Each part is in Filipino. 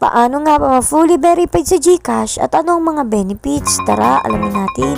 Paano nga ba ma-fully verified sa GCash at ano ang mga benefits? Tara, alamin natin.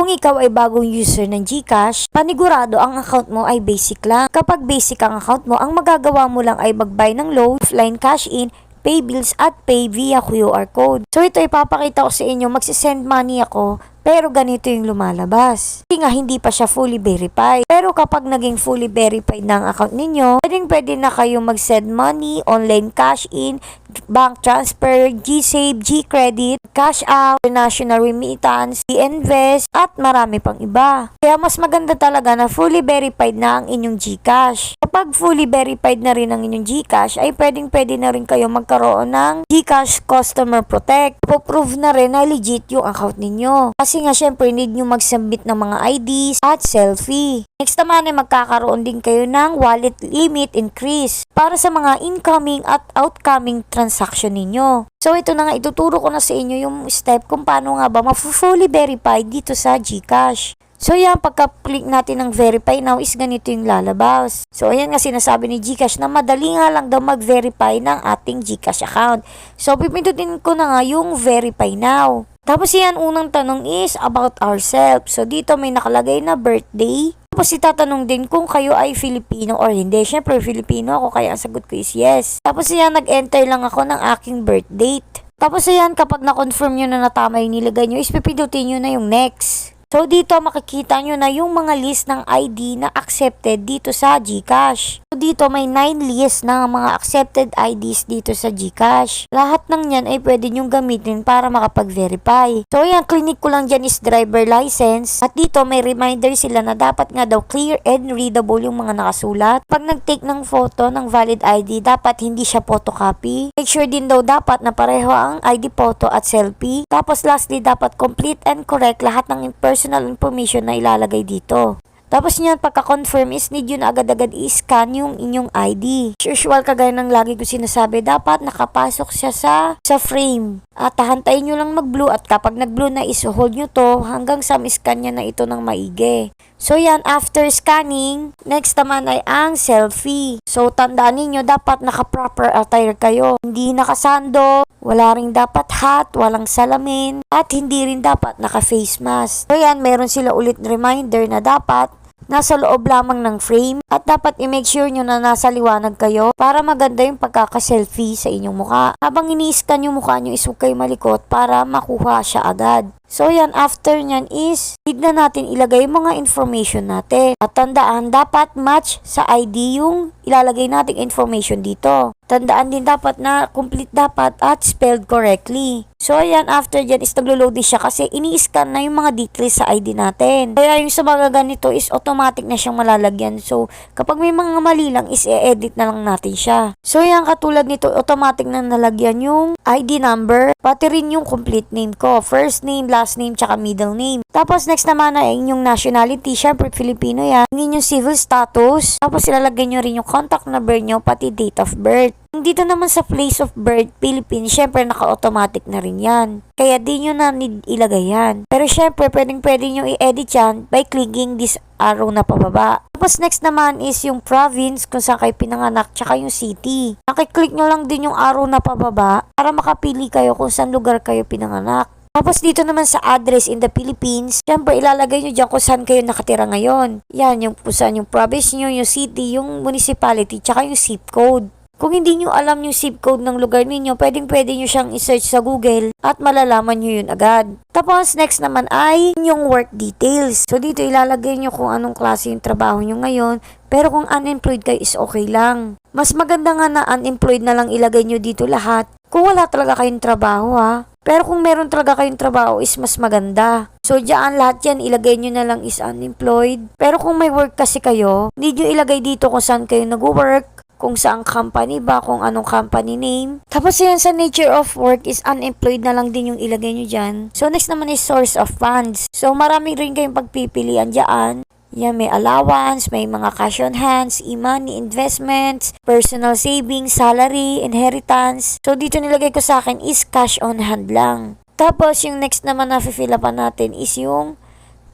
Kung ikaw ay bagong user ng GCash, panigurado ang account mo ay basic lang. Kapag basic ang account mo, ang magagawa mo lang ay mag-buy ng load, offline cash in, pay bills at pay via QR code. So ito ipapakita ko sa inyo, magsisend money ako pero ganito yung lumalabas. Kasi nga hindi pa siya fully verified. Pero kapag naging fully verified na account ninyo, pwedeng pwede na kayo mag-send money, online cash in, bank transfer, GSave, G-Credit, cash out, national remittance, e-invest, at marami pang iba. Kaya mas maganda talaga na fully verified na ang inyong GCash. Kapag fully verified na rin ang inyong GCash, ay pwedeng pwede na rin kayo magkaroon ng GCash Customer Protect. Puprove na rin na legit yung account ninyo. Kasi nga syempre need nyo mag-submit ng mga IDs at selfie. Next naman ay magkakaroon din kayo ng wallet limit increase para sa mga incoming at outcoming transaction ninyo. So ito na nga ituturo ko na sa inyo yung step kung paano nga ba ma-fully verified dito sa GCash. So yan, pagka-click natin ng verify now is ganito yung lalabas. So ayan nga sinasabi ni Gcash na madali nga lang daw mag-verify ng ating Gcash account. So pipindutin ko na nga yung verify now. Tapos yan, unang tanong is about ourselves. So dito may nakalagay na birthday. Tapos itatanong din kung kayo ay Filipino or hindi. Siyempre, Filipino ako kaya ang sagot ko is yes. Tapos yan, nag-enter lang ako ng aking birth date. Tapos ayan, kapag na-confirm nyo na natama yung nilagay nyo, is pipindutin nyo na yung next. So dito makikita nyo na yung mga list ng ID na accepted dito sa GCash. So dito may 9 list ng mga accepted IDs dito sa GCash. Lahat ng yan ay pwede nyong gamitin para makapag-verify. So yan, clinic ko lang dyan is driver license. At dito may reminder sila na dapat nga daw clear and readable yung mga nakasulat. Pag nag-take ng photo ng valid ID, dapat hindi siya photocopy. Make sure din daw dapat na pareho ang ID photo at selfie. Tapos lastly, dapat complete and correct lahat ng personal information na ilalagay dito. Tapos niyan, pagka-confirm is need yun agad-agad i-scan yung inyong ID. As usual, kagaya ng lagi ko sinasabi, dapat nakapasok siya sa, sa frame. At tahantayin nyo lang mag-blue at kapag nag-blue na is hold nyo to hanggang sa ma-scan niya na ito ng maigi. So yan, after scanning, next naman ay ang selfie. So tandaan ninyo, dapat naka-proper attire kayo. Hindi nakasando, wala rin dapat hat, walang salamin, at hindi rin dapat naka-face mask. So yan, meron sila ulit reminder na dapat nasa loob lamang ng frame at dapat i-make sure nyo na nasa liwanag kayo para maganda yung pagkaka-selfie sa inyong mukha. Habang ini-scan yung mukha nyo is huwag kayo malikot para makuha siya agad. So yan, after nyan is, need na natin ilagay yung mga information natin. At tandaan, dapat match sa ID yung ilalagay nating information dito. Tandaan din dapat na complete dapat at spelled correctly. So ayan, after dyan is naglo-load din siya kasi ini-scan na yung mga details sa ID natin. Kaya yung sa mga ganito is automatic na siyang malalagyan. So kapag may mga mali lang is i-edit na lang natin siya. So yan, katulad nito, automatic na nalagyan yung ID number, pati rin yung complete name ko. First name, last name, tsaka middle name. Tapos next naman ay inyong nationality, syempre Filipino yan. Yung inyong civil status, tapos ilalagay nyo rin yung contact number nyo, pati date of birth. Dito naman sa place of birth, Philippines, syempre naka-automatic na rin yan. Kaya di nyo na need ilagay yan. Pero syempre, pwedeng pwede nyo i-edit yan by clicking this arrow na pababa. Tapos next naman is yung province kung saan kayo pinanganak, tsaka yung city. Nakiklik nyo lang din yung arrow na pababa para makapili kayo kung saan lugar kayo pinanganak. Tapos dito naman sa address in the Philippines, syempre ilalagay nyo dyan kung saan kayo nakatira ngayon. Yan, yung saan yung province nyo, yung city, yung municipality, tsaka yung zip code. Kung hindi nyo alam yung zip code ng lugar ninyo, pwedeng pwede nyo siyang isearch sa Google at malalaman nyo yun agad. Tapos next naman ay yung work details. So dito ilalagay nyo kung anong klase yung trabaho nyo ngayon, pero kung unemployed kayo is okay lang. Mas maganda nga na unemployed na lang ilagay nyo dito lahat kung wala talaga kayong trabaho ha. Pero kung meron talaga kayong trabaho is mas maganda. So, diyan lahat yan, ilagay nyo na lang is unemployed. Pero kung may work kasi kayo, need nyo ilagay dito kung saan kayo nag-work, kung saang company ba, kung anong company name. Tapos yan sa nature of work is unemployed na lang din yung ilagay nyo dyan. So, next naman is source of funds. So, marami rin kayong pagpipilian dyan. Yan, may allowance, may mga cash on hands, e-money, investments, personal savings, salary, inheritance. So, dito nilagay ko sa akin is cash on hand lang. Tapos, yung next naman na fill upan natin is yung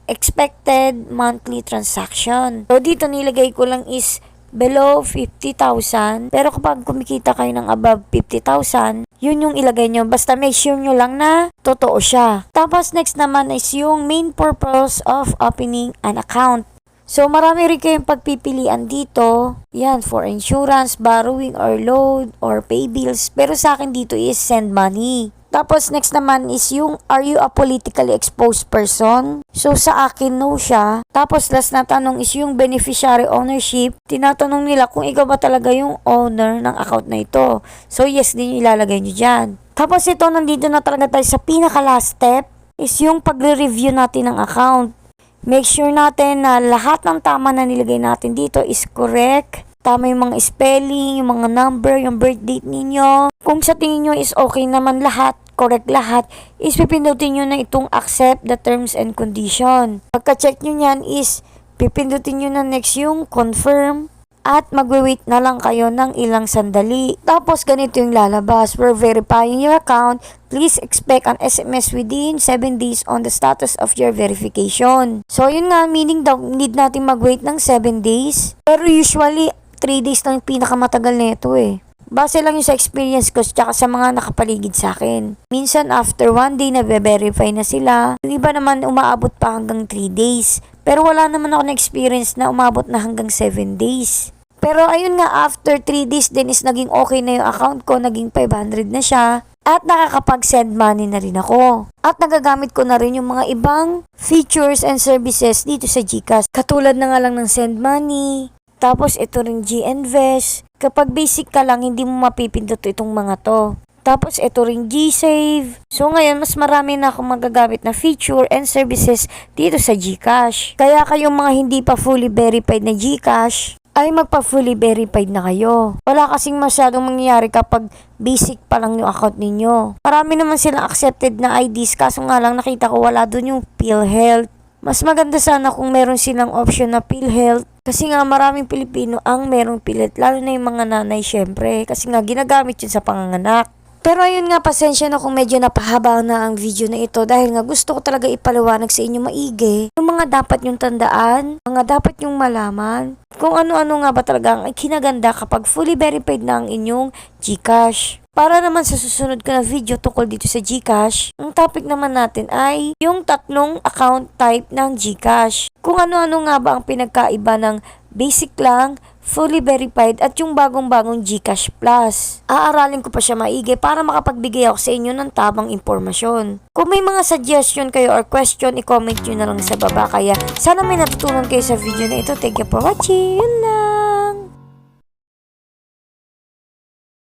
expected monthly transaction. So, dito nilagay ko lang is below 50,000. Pero kapag kumikita kayo ng above 50,000, yun yung ilagay nyo. Basta make sure nyo lang na totoo siya. Tapos next naman is yung main purpose of opening an account. So, marami rin kayong pagpipilian dito. Yan, for insurance, borrowing or loan, or pay bills. Pero sa akin dito is send money. Tapos next naman is yung are you a politically exposed person? So sa akin no siya. Tapos last na tanong is yung beneficiary ownership. Tinatanong nila kung ikaw ba talaga yung owner ng account na ito. So yes din yung ilalagay nyo dyan. Tapos ito nandito na talaga tayo sa pinaka last step is yung pagre-review natin ng account. Make sure natin na lahat ng tama na nilagay natin dito is correct. Tama yung mga spelling, yung mga number, yung birth date ninyo. Kung sa tingin nyo is okay naman lahat, correct lahat, is pipindutin nyo na itong accept the terms and condition. Pagka-check nyo yan is pipindutin nyo na next yung confirm at magwe-wait na lang kayo ng ilang sandali. Tapos ganito yung lalabas. We're verifying your account. Please expect an SMS within 7 days on the status of your verification. So yun nga, meaning daw need natin mag-wait ng 7 days. Pero usually, 3 days lang yung pinakamatagal na ito eh. Base lang yung sa experience ko tsaka sa mga nakapaligid sa akin. Minsan after one day na verify na sila. Yung iba naman umaabot pa hanggang 3 days. Pero wala naman ako na experience na umabot na hanggang 7 days. Pero ayun nga, after 3 days din is naging okay na yung account ko, naging 500 na siya. At nakakapag-send money na rin ako. At nagagamit ko na rin yung mga ibang features and services dito sa GCash. Katulad na nga lang ng send money, tapos ito rin GInvest. Kapag basic ka lang, hindi mo mapipindot itong mga to. Tapos ito rin G-Save. So ngayon, mas marami na akong magagamit na feature and services dito sa GCash. Kaya kayong mga hindi pa fully verified na GCash, ay magpa-fully verified na kayo. Wala kasing masyadong mangyayari kapag basic pa lang yung account ninyo. Marami naman silang accepted na IDs kaso nga lang nakita ko wala dun yung PhilHealth. Mas maganda sana kung meron silang option na PhilHealth kasi nga maraming Pilipino ang merong PhilHealth lalo na yung mga nanay syempre kasi nga ginagamit yun sa panganganak. Pero ayun nga, pasensya na kung medyo napahaba na ang video na ito dahil nga gusto ko talaga ipaliwanag sa inyo maigi yung mga dapat yung tandaan, mga dapat yung malaman, kung ano-ano nga ba talaga ang kinaganda kapag fully verified na ang inyong GCash. Para naman sa susunod ko na video tungkol dito sa GCash, ang topic naman natin ay yung tatlong account type ng GCash. Kung ano-ano nga ba ang pinagkaiba ng basic lang, fully verified at yung bagong-bagong GCash Plus. Aaralin ko pa siya maigi para makapagbigay ako sa inyo ng tamang impormasyon. Kung may mga suggestion kayo or question, i-comment nyo na lang sa baba. Kaya sana may natutunan kayo sa video na ito. Thank you for watching. Yun lang.